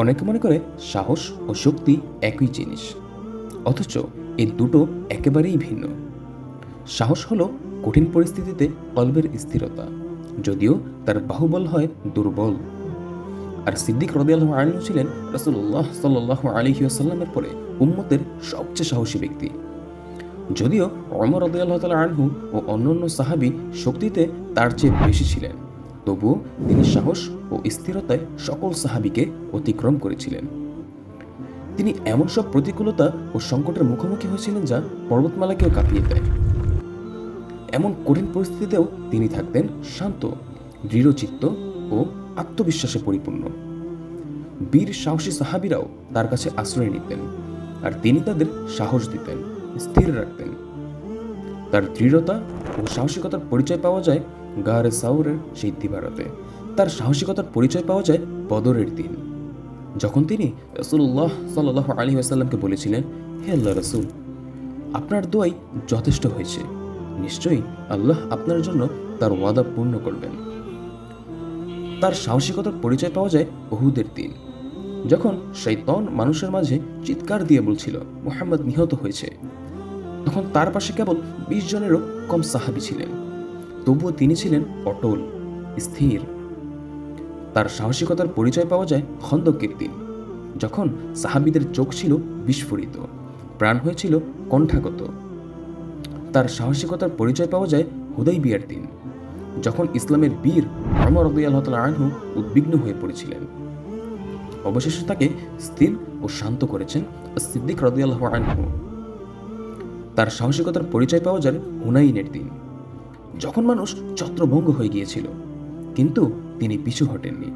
অনেকে মনে করে সাহস ও শক্তি একই জিনিস। অথচ এই দুটো একেবারেই ভিন্ন। সাহস হলো কঠিন পরিস্থিতিতে কল্পের স্থিরতা, যদিও তার বাহুবল হয় দুর্বল। আর সিদ্দিক রদিয়াল্লাহ আলী ছিলেন রসুল্লাহ সাল্লাহ আলিহাসাল্লামের পরে উম্মতের সবচেয়ে সাহসী ব্যক্তি। যদিও অমর রদিয়াল্লাহ তালা আনহু ও অন্যান্য সাহাবি শক্তিতে তার চেয়ে বেশি ছিলেন। তবুও তিনি সাহস ও স্থিরতায় সকল সাহাবিকে অতিক্রম করেছিলেন। তিনি এমন সব প্রতিকূলতা ও সংকটের মুখোমুখি হয়েছিলেন যা পর্বতমালাকেও কাঁপিয়ে দেয়। এমন কঠিন পরিস্থিতিতেও তিনি থাকতেন শান্ত, দৃঢ়চিত্ত ও আত্মবিশ্বাসে পরিপূর্ণ। বীর সাহসী সাহাবিরাও তার কাছে আশ্রয় নিতেন আর তিনি তাদের সাহস দিতেন, স্থির রাখতেন। তার দৃঢ়তা ও সাহসিকতার পরিচয় পাওয়া যায় গারে সাউরের সেই দিবারাতে তার সাহসিকতার পরিচয় পাওয়া যায় বদরের দিন। যখন তিনি রসুল্লাহ সাল্লাহ আলী আসাল্লামকে বলেছিলেন, হে আল্লাহ রসুল, আপনার দোয়াই যথেষ্ট হয়েছে। নিশ্চয়ই আল্লাহ আপনার জন্য তার ওয়াদা পূর্ণ করবেন। তার সাহসিকতার পরিচয় পাওয়া যায় বহুদের দিন, যখন শৈতন মানুষের মাঝে চিৎকার দিয়ে বলছিল, মোহাম্মদ নিহত হয়েছে। তখন তার পাশে কেবল বিশ জনেরও কম সাহাবি ছিলেন। তবুও তিনি ছিলেন অটল, স্থির। তার সাহসিকতার পরিচয় পাওয়া যায় খন্দকের দিন যখন সাহাবিদের চোখ ছিল বিস্ফোরিত, প্রাণ হয়েছিল কণ্ঠাগত। তার সাহসিকতার পরিচয় পাওয়া যায় হুদাই বিয়ার দিন, যখন ইসলামের বীর আমর রদিয়াল্লাহ আনহু উদ্বিগ্ন হয়ে পড়েছিলেন। অবশেষে তাকে স্থির ও শান্ত করেছেন সিদ্দিক রদিয়াল্লাহ আনহু। তার সাহসিকতার পরিচয় পাওয়া যায় হুনাইনের দিন যখন মানুষ ছত্রভঙ্গ হয়ে গিয়েছিল কিন্তু তিনি পিছু হটেননি।